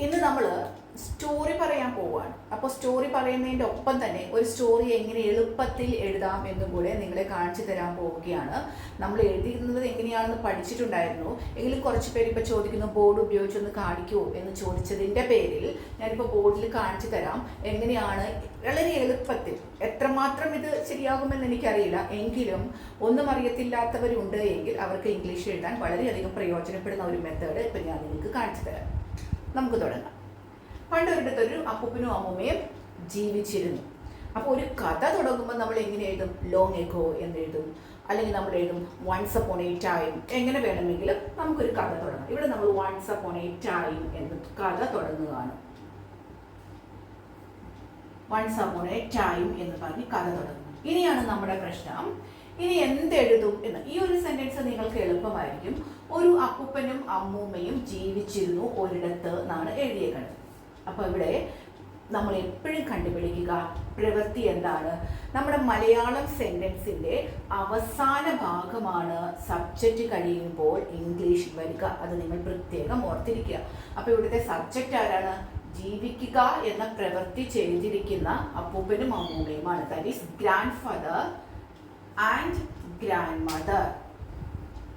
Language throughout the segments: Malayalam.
ഇന്ന് നമ്മൾ സ്റ്റോറി പറയാൻ പോവുകയാണ് അപ്പോൾ സ്റ്റോറി പറയുന്നതിന്റെ ഒപ്പം തന്നെ ഒരു സ്റ്റോറി എങ്ങനെ എളുപ്പത്തിൽ എഴുതാം എന്നും കൂടെ നിങ്ങളെ കാണിച്ചു തരാൻ പോവുകയാണ്. നമ്മൾ എഴുതിയിരുന്നത് എങ്ങനെയാണെന്ന് പഠിച്ചിട്ടുണ്ടായിരുന്നു. എങ്കിലും കുറച്ച് പേര് ഇപ്പോൾ ചോദിക്കുന്നു ബോർഡ് ഉപയോഗിച്ചൊന്ന് കാണിക്കുമോ എന്ന് ചോദിച്ചതിന്റെ പേരിൽ ഞാനിപ്പോൾ ബോർഡിൽ കാണിച്ചു തരാം. എങ്ങനെയാണ്? വളരെ എളുപ്പത്തിൽ. എത്രമാത്രം ഇത് ശരിയാകുമെന്ന് എനിക്കറിയില്ല. എങ്കിലും ഒന്നും അറിയത്തില്ലാത്തവരുണ്ട് എങ്കിൽ അവർക്ക് ഇംഗ്ലീഷ് എഴുതാൻ വളരെയധികം പ്രയോജനപ്പെടുന്ന ഒരു മെത്തേഡ് ഇപ്പം ഞാൻ നിങ്ങൾക്ക് കാണിച്ചു തരാം. നമുക്ക് തുടങ്ങാം. പണ്ടൊരിടത്തൊരു അപ്പൂപ്പനും അമ്മൂമ്മയും ജീവിച്ചിരുന്നു. അപ്പോൾ ഒരു കഥ തുടങ്ങുമ്പോൾ നമ്മൾ എങ്ങനെ എഴുതും? ലോങ് എഗോ എന്ന് എഴുതും. അല്ലെങ്കിൽ നമ്മൾ എഴുതും വൺസ് അപ്പോൺ എ ടൈം എങ്ങനെ വേണമെങ്കിലും നമുക്കൊരു കഥ തുടങ്ങാം. ഇവിടെ നമ്മൾ വൺസ് അപ്പോൺ എ ടൈം എന്ന് കഥ തുടങ്ങുകയാണ്. വൺസ് അപ്പോൺ എ ടൈം എന്ന് പറഞ്ഞ് കഥ തുടങ്ങും. ഇനിയാണ് നമ്മുടെ പ്രശ്നം. ഇനി എന്തെഴുതും എന്ന്. ഈ ഒരു സെന്റൻസ് നിങ്ങൾക്ക് എളുപ്പമായിരിക്കും. ഒരു അപ്പൂപ്പനും അമ്മൂമ്മയും ജീവിച്ചിരുന്നു ഒരിടത്ത് എന്നാണ് എഴുതിയേക്കുന്നത് അപ്പോൾ ഇവിടെ നമ്മൾ എപ്പോഴും കണ്ടുപിടിക്കുക പ്രവൃത്തി എന്താണ്? നമ്മുടെ മലയാളം സെന്റൻസിന്റെ അവസാന ഭാഗമാണ് സബ്ജക്റ്റ് കഴിയുമ്പോൾ ഇംഗ്ലീഷ് വരിക. അത് നിങ്ങൾ പ്രത്യേകം ഓർത്തിരിക്കുക. അപ്പോൾ ഇവിടുത്തെ സബ്ജക്റ്റ് ആരാണ്? ജീവിക്കുക എന്ന പ്രവൃത്തി ചെയ്തിരിക്കുന്ന അപ്പൂപ്പനും അമ്മൂമ്മയുമാണ്. That is grandfather and grandmother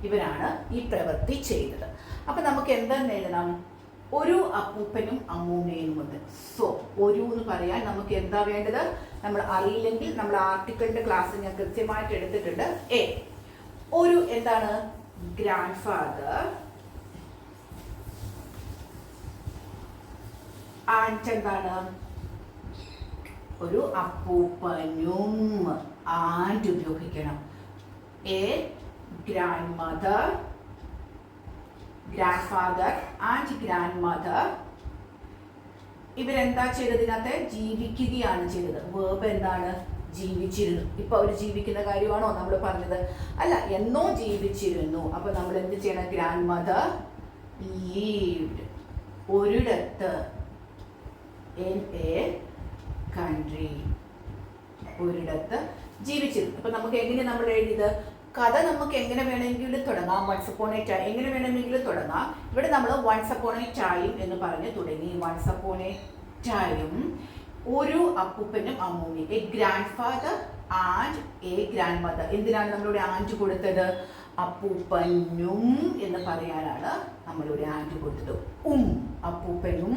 ഇവരാണ് ഈ പ്രവൃത്തി ചെയ്തത്. അപ്പൊ നമുക്ക് എന്തെന്ന് എഴുതണം? ഒരു അപ്പൂപ്പനും അമ്മൂമ്മയും ഉണ്ട് സോ ഒരു എന്ന് പറയാൻ നമുക്ക് എന്താ വേണ്ടത്? നമ്മൾ അറിയില്ലെങ്കിൽ നമ്മൾ ആർട്ടിക്കിളിന്റെ ക്ലാസ് ഞാൻ കൃത്യമായിട്ട് എടുത്തിട്ടുണ്ട്. എ ഒരു എന്താണ്? ഗ്രാൻഡ് ഫാദർ ആൻഡ് എന്താണ്? ഒരു അപ്പൂപ്പനും ആൻഡ് ഉപയോഗിക്കണം. A grand grandfather and grandmother ഇവരെന്താ ചെയ്തതിനകത്ത്? ജീവിക്കുകയാണ് ചെയ്തത്. വേർബ് എന്താണ്? ജീവിച്ചിരുന്നു. ഇപ്പൊ അവർ ജീവിക്കുന്ന കാര്യമാണോ നമ്മൾ പറഞ്ഞത്? അല്ല എന്നോ ജീവിച്ചിരുന്നു. അപ്പൊ നമ്മൾ എന്ത് ചെയ്യണം? ഗ്രാൻഡ് മദർ ലീവ്ഡ് ഒരിടത്ത് ഇൻ എ കൺട്രി ഒരിടത്ത് ജീവിച്ചിരുന്നു. അപ്പൊ നമുക്ക് എങ്ങനെ നമ്മൾ എഴുതിയത്? കഥ നമുക്ക് എങ്ങനെ വേണമെങ്കിലും തുടങ്ങാം വൺസ് അപ്പോൺ എ ടൈം എങ്ങനെ വേണമെങ്കിലും തുടങ്ങാം. ഇവിടെ നമ്മൾ വൺസ് അപ്പോൺ എ ടൈം എന്ന് പറഞ്ഞ് തുടങ്ങി. വൺസ് അപ്പോൺ എ ടൈം ഒരു അപ്പൂപ്പനും അമ്മൂമ്മയും a grandfather and a grandmother എന്തിനാണ് നമ്മളിവിടെ ആൻഡ് കൊടുത്തത്? അപ്പൂപ്പനും എന്ന് പറയാനാണ് നമ്മളിവിടെ ആൻഡ് കൊടുത്തത്. ഉം അപ്പൂപ്പനും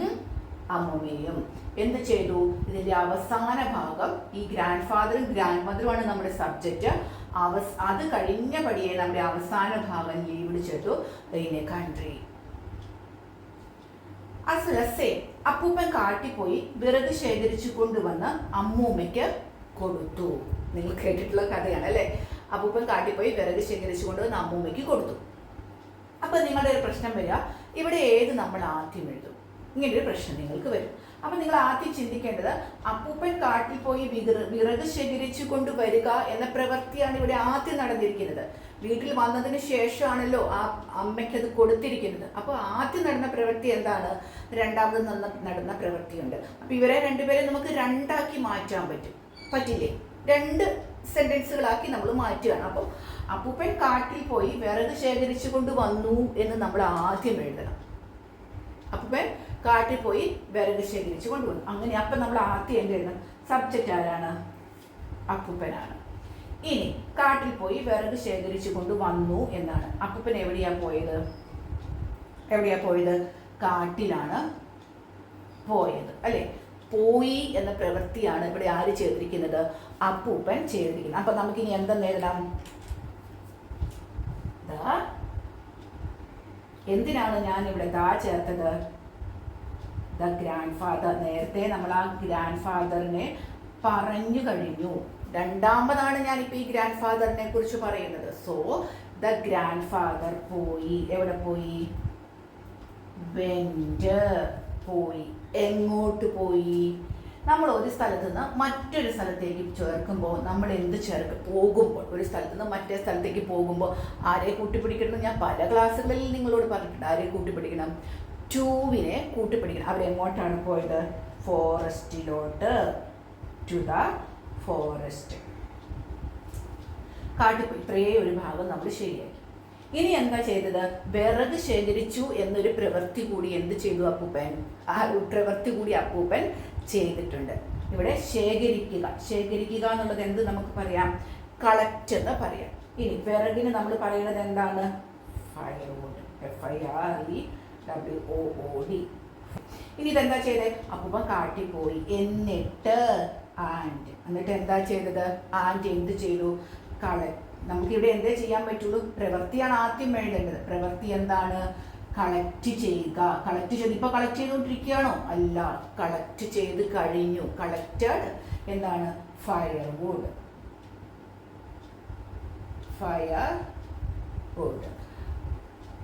അമ്മൂമ്മയും. എന്ത് ചെയ്തു? ഇതിന്റെ അവസാന ഭാഗം ഈ ഗ്രാൻഡ് ഫാദറും ഗ്രാൻഡ് മദറുമാണ് നമ്മുടെ സബ്ജക്റ്റ് അവസ് അത് കഴിഞ്ഞ പടിയെ നമ്മുടെ അവസാന ഭാഗം ലീവ് ചെയ്തു. ഇൻ എ കൺട്രി അസുരസേ അപ്പൂപ്പൻ കാട്ടിപ്പോയി. വിറക് ശേഖരിച്ചു കൊണ്ടുവന്ന് അമ്മൂമ്മയ്ക്ക് കൊടുത്തു. നിങ്ങൾ കേട്ടിട്ടുള്ള കഥയാണ് അല്ലേ? അപ്പൂപ്പൻ കാട്ടിപ്പോയി വിറക് ശേഖരിച്ചു കൊണ്ടുവന്ന് അമ്മൂമ്മയ്ക്ക് കൊടുത്തു. അപ്പൊ നിങ്ങളുടെ ഒരു പ്രശ്നം വരിക. ഇവിടെ ഏത് നമ്മൾ ആദ്യം എഴുതും? ഇങ്ങനൊരു പ്രശ്നം നിങ്ങൾക്ക് വരും. അപ്പൊ നിങ്ങൾ ആദ്യം ചിന്തിക്കേണ്ടത് അപ്പൂപ്പൻ കാട്ടിൽ പോയി വിറ വിറക് ശേഖരിച്ചു കൊണ്ടുവരിക എന്ന പ്രവൃത്തിയാണ് ഇവിടെ ആദ്യം നടന്നിരിക്കുന്നത്. വീട്ടിൽ വന്നതിന് ശേഷമാണല്ലോ ആ അമ്മയ്ക്ക് അത് കൊടുത്തിരിക്കുന്നത്. അപ്പോൾ ആദ്യം നടന്ന പ്രവൃത്തി എന്താണ്? രണ്ടാമത് നടന്ന പ്രവൃത്തിയുണ്ട്. അപ്പൊ ഇവരെ രണ്ടുപേരെ നമുക്ക് രണ്ടാക്കി മാറ്റാൻ പറ്റും. പറ്റില്ലേ? രണ്ട് സെന്റൻസുകളാക്കി നമ്മൾ മാറ്റുകയാണ്. അപ്പോൾ അപ്പൂപ്പൻ കാട്ടിൽ പോയി വിറക് ശേഖരിച്ചു കൊണ്ട് വന്നു എന്ന് നമ്മൾ ആദ്യം എഴുതണം. അപ്പൂപ്പൻ കാട്ടിൽ പോയി വിറക് ശേഖരിച്ചു കൊണ്ടുവന്നു. അങ്ങനെ അപ്പം നമ്മൾ ആദ്യം എന്ത് സബ്ജക്റ്റ് ആരാണ്? അപ്പൂപ്പനാണ്. ഇനി കാട്ടിൽ പോയി വിറക് ശേഖരിച്ചു കൊണ്ട് വന്നു എന്നാണ്. അപ്പൂപ്പൻ എവിടെയാ പോയത്? എവിടെയാ പോയത്? കാട്ടിലാണ് പോയത്. അല്ലേ? പോയി എന്ന പ്രവൃത്തിയാണ് ഇവിടെ ആര് ചെയ്തിരിക്കുന്നത്? അപ്പൂപ്പൻ ചെയ്തിരിക്കുന്നത്. അപ്പൊ നമുക്കിനി എന്തെന്ന് നേരിടാം എന്തിനാണ് ഞാൻ ഇവിടെ ദാ ചേർത്തത്? ദ ഗ്രാൻഡ് ഫാദർ നേരത്തെ നമ്മൾ ആ ഗ്രാൻഡ് ഫാദറിനെ പറഞ്ഞു കഴിഞ്ഞു. രണ്ടാമതാണ് ഞാനിപ്പോൾ ഈ ഗ്രാൻഡ് ഫാദറിനെ കുറിച്ച് പറയുന്നത്. സോ ദ ഗ്രാൻഡ് ഫാദർ പോയി. എവിടെ പോയി? വെന്റ് പോയി. എങ്ങോട്ട് പോയി? നമ്മൾ ഒരു സ്ഥലത്ത് നിന്ന് മറ്റൊരു സ്ഥലത്തേക്ക് ചേർക്കുമ്പോൾ നമ്മൾ എന്ത് ചേർക്കും പോകുമ്പോൾ ഒരു സ്ഥലത്ത് നിന്ന് മറ്റേ സ്ഥലത്തേക്ക് പോകുമ്പോൾ ആരെ കൂട്ടിപ്പിടിക്കണം ഞാൻ പല ക്ലാസ്സുകളിൽ നിങ്ങളോട് പറഞ്ഞിട്ടുണ്ട്. ആരെ കൂട്ടിപ്പിടിക്കണം? ടൂവിനെ കൂട്ടിപ്പിടിക്കണം അവരെങ്ങോട്ടാണ് പോയത്? ഫോറസ്റ്റിലോട്ട് ടു ദ ഫോറസ്റ്റ് കാട്ടിൽ പോയി. ഇത്രയേ ഒരു ഭാഗം നമ്മൾ ശരിയാക്കി. ഇനി എന്താ ചെയ്തത്? വിറക് ശേഖരിച്ചു എന്നൊരു പ്രവൃത്തി കൂടി എന്ത് ചെയ്തു അപ്പൂപ്പൻ? ആ പ്രവൃത്തി കൂടി അപ്പൂപ്പൻ ചെയ്തിട്ടുണ്ട്. ഇവിടെ ശേഖരിക്കുക. ശേഖരിക്കുക എന്നുള്ളത് എന്ത് നമുക്ക് പറയാം? കളക്ട് എന്ന് പറയാം. ഇനി വിറകിന് നമ്മൾ പറയുന്നത് എന്താണ്? Firewood F I R E W O O D ഇനി ഇതെന്താ ചെയ്തത് അപ്പൂപ്പൻ കാട്ടിപ്പോയി. എന്നിട്ട് ആൻഡ്. എന്നിട്ട് എന്താ ചെയ്തത്? ആൻഡ് എന്ത് ചെയ്തു? കള നമുക്കിവിടെ എന്തേ ചെയ്യാൻ പറ്റുള്ളൂ? പ്രവൃത്തിയാണ് ആദ്യം വേണ്ടത്. പ്രവൃത്തി എന്താണ്? കളക്ട് ചെയ്യുക. കളക്ട് ചെയ്ത് ഇപ്പൊ കളക്ട് ചെയ്തുകൊണ്ടിരിക്കുകയാണോ? അല്ല. കളക്ട് ചെയ്ത് കഴിഞ്ഞു. കളക്റ്റഡ് എന്താണ്? ഫയർവുഡ്. ഫയർ വുഡ്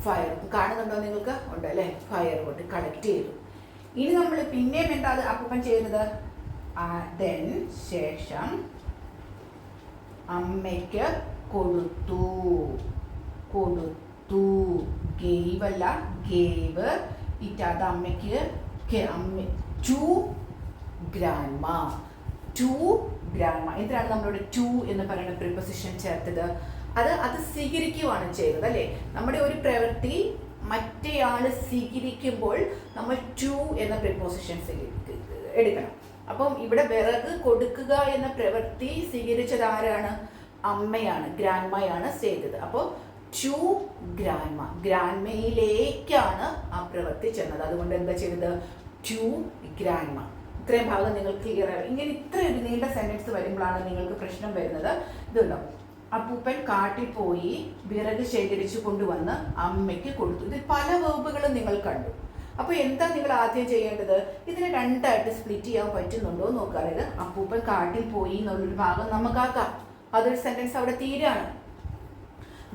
ഫയർ കാണുന്നുണ്ടോ നിങ്ങൾക്ക്? ഉണ്ട് അല്ലേ? ഫയർ കൊണ്ട് കളക്ട് ചെയ്തു. ഇനി നമ്മൾ പിന്നെയും എന്താ അത് അപ്പം ചെയ്യുന്നത്? ദെൻ ശേഷം അമ്മയ്ക്ക് കൊടുത്തു. കൊടുത്തു. ഗെയ്വ് അല്ല ഗേവ് ഇറ്റ് അത് അമ്മയ്ക്ക് അമ്മ ടു ഗ്രാൻമ ടു ഗ്രാൻമ എന്തിനാണ് നമ്മളിവിടെ ടു എന്ന് പറയുന്ന പ്രിപ്പൊസിഷൻ ചേർത്തത്? അത് അത് സ്വീകരിക്കുകയാണ് ചെയ്തത് അല്ലേ? നമ്മുടെ ഒരു പ്രവൃത്തി മറ്റേയാൾ സ്വീകരിക്കുമ്പോൾ നമ്മൾ ടു എന്ന പ്രിപ്പോസിഷൻ എടുക്കണം. അപ്പം ഇവിടെ വിറക് കൊടുക്കുക എന്ന പ്രവൃത്തി സ്വീകരിച്ചത് ആരാണ് അമ്മയാണ് ഗ്രാൻമയാണ് ചെയ്തത്. അപ്പോൾ ടു ഗ്രാൻമ ഗ്രാൻമയിലേക്കാണ് ആ പ്രവൃത്തി ചെന്നത്. അതുകൊണ്ട് എന്താ ചെയ്തത്? To grandma. ഇത്രയും ഭാഗം നിങ്ങൾ ക്ലിയർ ആയി. ഇങ്ങനെ ഇത്ര ഒരു നീണ്ട സെന്റൻസ് വരുമ്പോഴാണ് നിങ്ങൾക്ക് പ്രശ്നം വരുന്നത്. ഇതുണ്ടോ അപ്പൂപ്പൻ കാട്ടിൽ പോയി വിറക് ശേഖരിച്ചു കൊണ്ടുവന്ന് അമ്മയ്ക്ക് കൊടുത്തു. ഇതിൽ പല വേർബുകളും നിങ്ങൾ കണ്ടു. അപ്പോൾ എന്താ നിങ്ങൾ ആദ്യം ചെയ്യേണ്ടത്? ഇതിനെ രണ്ടായിട്ട് സ്പ്ലിറ്റ് ചെയ്യാൻ പറ്റുന്നുണ്ടോ എന്ന് നോക്കുക അതായത് അപ്പൂപ്പൻ കാട്ടിൽ പോയി എന്നുള്ളൊരു ഭാഗം നമുക്കാക്കാം. അതൊരു സെന്റൻസ് അവിടെ തീരാണ്.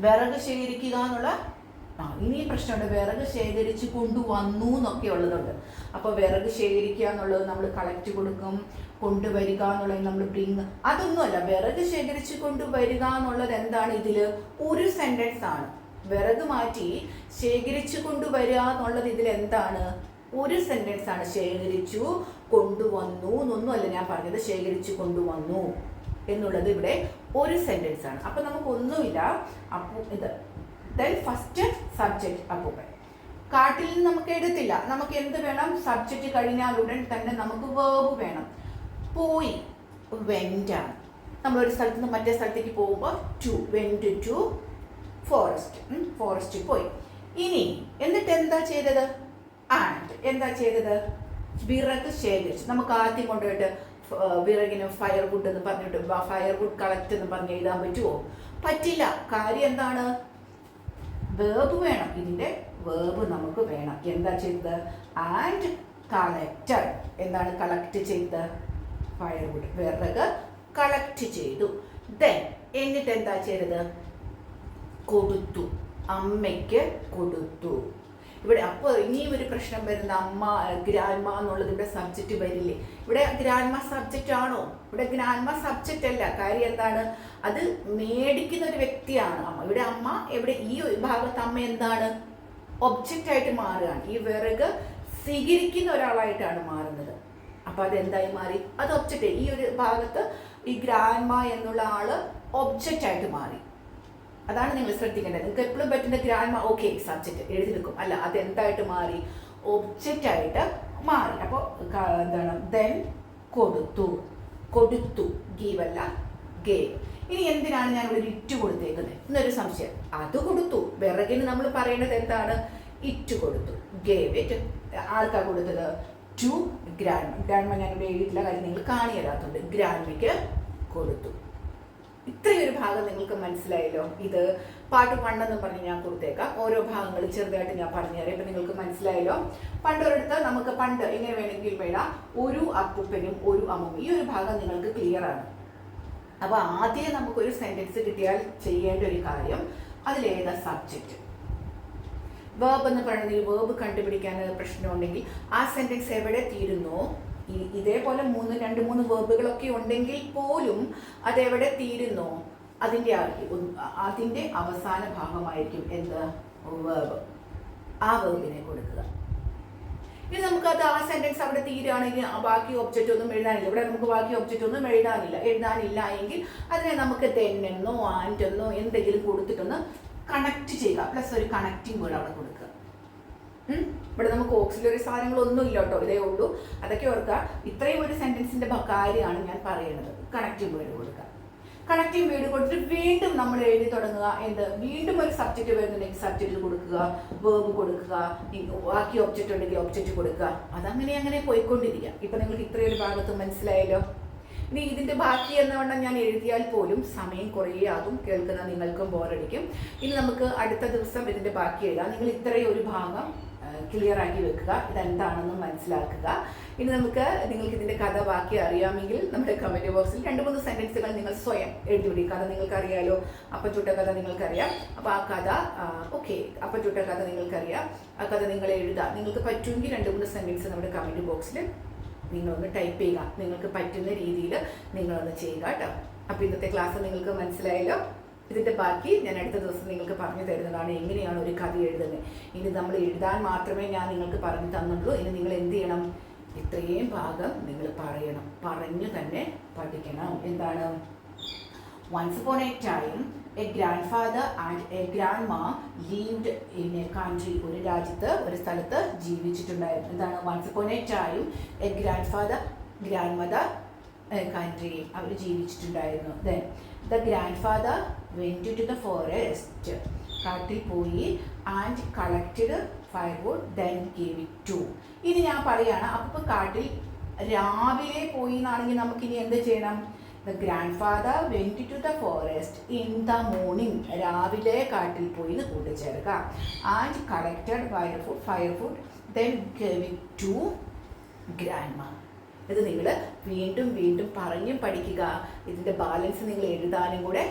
വിറക് ശേഖരിക്കുക എന്നുള്ള ആ ഇനി പ്രശ്നമുണ്ട്. വിറക് ശേഖരിച്ച് കൊണ്ടുവന്നു എന്നൊക്കെ ഉള്ളതുണ്ട്. അപ്പോൾ വിറക് ശേഖരിക്കുക എന്നുള്ളത് നമ്മൾ കളക്ട് കൊടുക്കും കൊണ്ടുവരിക എന്നുള്ളത് നമ്മൾ ബ്രിങ് അതൊന്നുമല്ല. വിറക് ശേഖരിച്ച് കൊണ്ടുവരിക എന്നുള്ളത് എന്താണ് ഇതിൽ ഒരു സെന്റൻസ് ആണ്. വിറക് മാറ്റി ശേഖരിച്ചു കൊണ്ടുവരിക എന്നുള്ളത് ഇതിൽ എന്താണ്? ഒരു സെന്റൻസ് ആണ്. ശേഖരിച്ചു കൊണ്ടുവന്നു എന്നൊന്നുമല്ല ഞാൻ പറഞ്ഞത്. ശേഖരിച്ചു കൊണ്ടുവന്നു എന്നുള്ളത് ഇവിടെ ഒരു സെന്റൻസ് ആണ്. അപ്പൊ നമുക്കൊന്നുമില്ല. അപ്പോൾ ഇത് ദെൻ ഫസ്റ്റ് സബ്ജക്റ്റ് അപ്പൂപ്പൻ കാട്ടിൽ നിന്ന് നമുക്ക് എടുത്തില്ല. നമുക്ക് എന്ത് വേണം? സബ്ജക്റ്റ് കഴിഞ്ഞാൽ ഉടൻ തന്നെ നമുക്ക് വേർബ് വേണം. പോയി. വെന്റാണ് നമ്മളൊരു സ്ഥലത്ത് നിന്ന് മറ്റേ സ്ഥലത്തേക്ക് പോകുമ്പോൾ ടു വെന്റ് ടു ഫോറസ്റ്റ് ഫോറസ്റ്റിൽ പോയി. ഇനി എന്നിട്ട് എന്താ ചെയ്തത്? ആൻഡ് എന്താ ചെയ്തത്? വിറക് ശേഖരിച്ചു. നമുക്ക് ആദ്യം കൊണ്ടുപോയിട്ട് വിറകിന് ഫയർവുഡ് എന്ന് പറഞ്ഞിട്ട് ഫയർവുഡ് കളക്ട് എന്ന് പറഞ്ഞ് എഴുതാൻ പറ്റുമോ? പറ്റില്ല. കാര്യം എന്താണ്? വേർബ് വേണം. ഇതിന്റെ വേർബ് നമുക്ക് വേണം. എന്താ ചെയ്തത്? ആൻഡ് കളക്റ്റഡ് എന്താണ് കളക്ട് ചെയ്തത്? ഫയർവുഡ് വിറക് കളക്ട് ചെയ്തു. ദെൻ എന്നിട്ട് എന്താ ചെയ്തത്? കൊടുത്തു. അമ്മയ്ക്ക് കൊടുത്തു. ഇവിടെ അപ്പോൾ ഇനിയും ഒരു പ്രശ്നം വരുന്ന അമ്മ ഗ്രാൻമ എന്നുള്ളത് ഇവിടെ സബ്ജക്റ്റ് വരില്ലേ? ഇവിടെ ഗ്രാൻമ സബ്ജക്റ്റ് ആണോ? ഇവിടെ ഗ്രാൻമ സബ്ജക്റ്റ് അല്ല. കാര്യം എന്താണ്? അത് മേടിക്കുന്ന ഒരു വ്യക്തിയാണ് അമ്മ. ഇവിടെ അമ്മ ഇവിടെ ഈ ഭാഗത്ത് അമ്മ എന്താണ്? ഒബ്ജക്റ്റ് ആയിട്ട് മാറുകയാണ്. ഈ വിറക് സ്വീകരിക്കുന്ന ഒരാളായിട്ടാണ് മാറുന്നത്. അപ്പൊ അതെന്തായി മാറി? അത് ഒബ്ജക്റ്റ് ഈ ഒരു ഭാഗത്ത് ഈ ഗ്രാൻമ എന്നുള്ള ആൾ ഒബ്ജക്റ്റ് ആയിട്ട് മാറി. അതാണ് നിങ്ങൾ ശ്രദ്ധിക്കേണ്ടത്. നിങ്ങൾക്ക് എപ്പോഴും പറ്റുന്ന ഗ്രാൻമ ഓക്കെ സബ്ജക്റ്റ് എഴുതിയെടുക്കും അല്ല അത് എന്തായിട്ട് മാറി? ഒബ്ജക്റ്റ് ആയിട്ട് മാറി. അപ്പോൾ എന്താണ്? ദെൻ കൊടുത്തു. കൊടുത്തു. ഗീവ് അല്ല ഗേവ് ഇനി എന്തിനാണ് ഞാൻ ഇവിടെ ഇറ്റ് കൊടുത്തേക്കുന്നത്? എന്നൊരു സംശയം. അത് കൊടുത്തു. വിറകിന് നമ്മൾ പറയുന്നത് എന്താണ്? ഇറ്റ് കൊടുത്തു. ഗേവ് ഇറ്റ് ആർക്കാ കൊടുത്തത്? ടു ഗ്രാൻഡ് ഗ്രാൻഡ് ഞാൻ ഇവിടെ എഴുതിയിട്ടില്ല കാര്യം നിങ്ങൾ കാണി ഗ്രാൻഡ്മയ്ക്ക് കൊടുത്തു. ഇത്രയും ഒരു ഭാഗം നിങ്ങൾക്ക് മനസ്സിലായല്ലോ. ഇത് പാട്ട് പണ്ടെന്ന് പറഞ്ഞ് ഞാൻ കൊടുത്തേക്കാം. ഓരോ ഭാഗങ്ങൾ ചെറുതായിട്ട് ഞാൻ പറഞ്ഞു തരാം. ഇപ്പം നിങ്ങൾക്ക് മനസ്സിലായല്ലോ. പണ്ടൊരിടത്ത് നമുക്ക് പണ്ട് എങ്ങനെ വേണമെങ്കിൽ വേണം ഒരു അപ്പൂപ്പനും ഒരു അമ്മയും ഈ ഒരു ഭാഗം നിങ്ങൾക്ക് ക്ലിയർ ആണ്. അപ്പോൾ ആദ്യം നമുക്കൊരു സെന്റൻസ് കിട്ടിയാൽ ചെയ്യേണ്ട ഒരു കാര്യം അതിലേതാ സബ്ജക്റ്റ് വേർബ് എന്ന് പറയുന്നത് വേർബ് കണ്ടുപിടിക്കാൻ പ്രശ്നമുണ്ടെങ്കിൽ ആ സെന്റൻസ് എവിടെ തീരുന്നോ? ഇതേപോലെ മൂന്ന് രണ്ട് മൂന്ന് വേർബുകളൊക്കെ ഉണ്ടെങ്കിൽ പോലും അതെവിടെ തീരുന്നോ? അതിന്റെ അതിന്റെ അവസാന ഭാഗമായിരിക്കും എന്ത്? വേർബ് ആ വേർബിനെ കൊടുക്കുക. ഇനി നമുക്കത് ആ സെന്റൻസ് അവിടെ തീരുകയാണെങ്കിൽ ബാക്കി ഒബ്ജക്റ്റ് ഒന്നും എഴുതാനില്ല. ഇവിടെ നമുക്ക് ബാക്കി ഒബ്ജക്റ്റ് ഒന്നും എഴുതാനില്ല. എഴുതാനില്ല എങ്കിൽ അതിനെ നമുക്ക് തെന്നെന്നോ ആന്റെന്നോ എന്തെങ്കിലും കൊടുത്തിട്ടൊന്ന് കണക്ട് ചെയ്യുക. പ്ലസ് ഒരു കണക്റ്റിംഗ് വേർഡ് അവിടെ കൊടുക്കുക. ഇവിടെ നമുക്ക് ഓക്സിലറി സാധനങ്ങളൊന്നും ഇല്ല കേട്ടോ. ഇതേ ഉള്ളൂ. അതൊക്കെ ഓർക്കുക. ഇത്രയും ഒരു സെന്റൻസിന്റെ കാര്യമാണ് ഞാൻ പറയുന്നത് കണക്റ്റീവ് വേർഡ് കൊടുക്കുക. കണക്റ്റീവ് വേർഡ് കൊടുത്തിട്ട് വീണ്ടും നമ്മൾ എഴുതി തുടങ്ങുക. എന്ത്? വീണ്ടും ഒരു സബ്ജക്റ്റ് വരുന്നുണ്ടെങ്കിൽ സബ്ജക്റ്റ് കൊടുക്കുക. വേർബ് കൊടുക്കുക. ബാക്കി ഒബ്ജക്റ്റ് ഉണ്ടെങ്കിൽ ഒബ്ജക്റ്റ് കൊടുക്കുക. അതങ്ങനെ അങ്ങനെ പോയിക്കൊണ്ടിരിക്കുക. ഇപ്പൊ നിങ്ങൾക്ക് ഇത്രയൊരു ഭാഗത്ത് മനസ്സിലായല്ലോ? ഇനി ഇതിന്റെ ബാക്കി എന്നവണ്ണം ഞാൻ എഴുതിയാൽ പോലും സമയം കുറേ ആകും. കേൾക്കുന്ന നിങ്ങൾക്കും ബോറടിക്കും ഇനി നമുക്ക് അടുത്ത ദിവസം ഇതിന്റെ ബാക്കി എഴുതാം. നിങ്ങൾ ഇത്രയും ഒരു ഭാഗം ക്ലിയർ ആക്കി വെക്കുക. ഇതെന്താണെന്ന് മനസ്സിലാക്കുക. ഇനി നമുക്ക് നിങ്ങൾക്ക് ഇതിന്റെ കഥ ബാക്കി അറിയാമെങ്കിൽ നമ്മുടെ കമന്റ് ബോക്സിൽ രണ്ട് മൂന്ന് സെന്റൻസുകൾ നിങ്ങൾ സ്വയം എഴുതിവിടി. കഥ നിങ്ങൾക്ക് അറിയാലോ അപ്പച്ചൂട്ട കഥ നിങ്ങൾക്കറിയാം. അപ്പോൾ ആ കഥ ഓക്കെ അപ്പച്ചുട്ട കഥ നിങ്ങൾക്കറിയാം. ആ കഥ നിങ്ങൾ എഴുതാം. നിങ്ങൾക്ക് പറ്റുമെങ്കിൽ രണ്ട് മൂന്ന് സെന്റൻസ് നമ്മുടെ കമന്റ് ബോക്സിൽ നിങ്ങളൊന്ന് ടൈപ്പ് ചെയ്യുക. നിങ്ങൾക്ക് പറ്റുന്ന രീതിയിൽ നിങ്ങളൊന്ന് ചെയ്യുക കേട്ടോ അപ്പോൾ ഇന്നത്തെ ക്ലാസ് നിങ്ങൾക്ക് മനസ്സിലായല്ലോ. ഇതിന്റെ ബാക്കി ഞാൻ അടുത്ത ദിവസം നിങ്ങൾക്ക് പറഞ്ഞു തരുന്നതാണ് എങ്ങനെയാണ് ഒരു കഥ എഴുതുന്നത് ഇനി നമ്മൾ എഴുതാൻ മാത്രമേ ഞാൻ നിങ്ങൾക്ക് പറഞ്ഞു തന്നുള്ളൂ. ഇനി നിങ്ങൾ എന്ത് ചെയ്യണം? ഇത്രയും ഭാഗം നിങ്ങൾ പറയണം. പറഞ്ഞു തന്നെ പഠിക്കണം. എന്താണ്? Once upon a time a grandfather and a grandma lived in a country ഒരു രാജ്യത്ത് ഒരു സ്ഥലത്ത് ജീവിച്ചിട്ടുണ്ടായിരുന്നു. എന്താണ് once upon a time a grandfather grandmother country our ജീവിച്ചിട്ടുണ്ടായിരുന്നു. Then the grandfather went to the forest കാട്ടിൽ പോയി and collected firewood then gave it to ഇനി ഞാൻ പറയുകയാണ് അപ്പോൾ കാട്ടിൽ രാവിലെ പോയി എന്നാണെങ്കിൽ നമുക്കിനി എന്ത് ചെയ്യണം? The grandfather went to the forest in the morning രാവിലെ കാട്ടിൽ പോയി എന്ന് കൂട്ടിച്ചേർക്കുക. And collected firewood firewood then gave it to grandma ഇത് നിങ്ങൾ വീണ്ടും വീണ്ടും പറഞ്ഞും പഠിക്കുക. ഇതിന്റെ ബാലൻസ് നിങ്ങൾ എഴുതാനും കൂടെ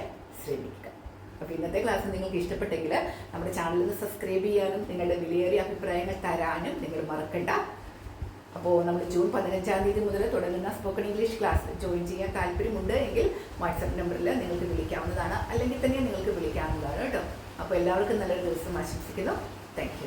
ശ്രമിക്കുക. അപ്പോൾ ഇന്നത്തെ ക്ലാസ് നിങ്ങൾക്ക് ഇഷ്ടപ്പെട്ടെങ്കിൽ നമ്മുടെ ചാനലിൽ സബ്സ്ക്രൈബ് ചെയ്യാനും നിങ്ങളുടെ വിലയേറിയ അഭിപ്രായങ്ങൾ തരാനും നിങ്ങൾ മറക്കണ്ട. അപ്പോൾ നമ്മൾ ജൂൺ പതിനഞ്ചാം തീയതി മുതൽ തുടങ്ങുന്ന സ്പോക്കൺ ഇംഗ്ലീഷ് ക്ലാസ് ജോയിൻ ചെയ്യാൻ താല്പര്യമുണ്ട് എങ്കിൽ വാട്സപ്പ് നമ്പറിൽ നിങ്ങൾക്ക് വിളിക്കാവുന്നതാണ്. അല്ലെങ്കിൽ തന്നെ നിങ്ങൾക്ക് വിളിക്കാവുന്നതാണ് കേട്ടോ. അപ്പോൾ എല്ലാവർക്കും നല്ലൊരു ദിവസം ആശംസിക്കുന്നു. താങ്ക്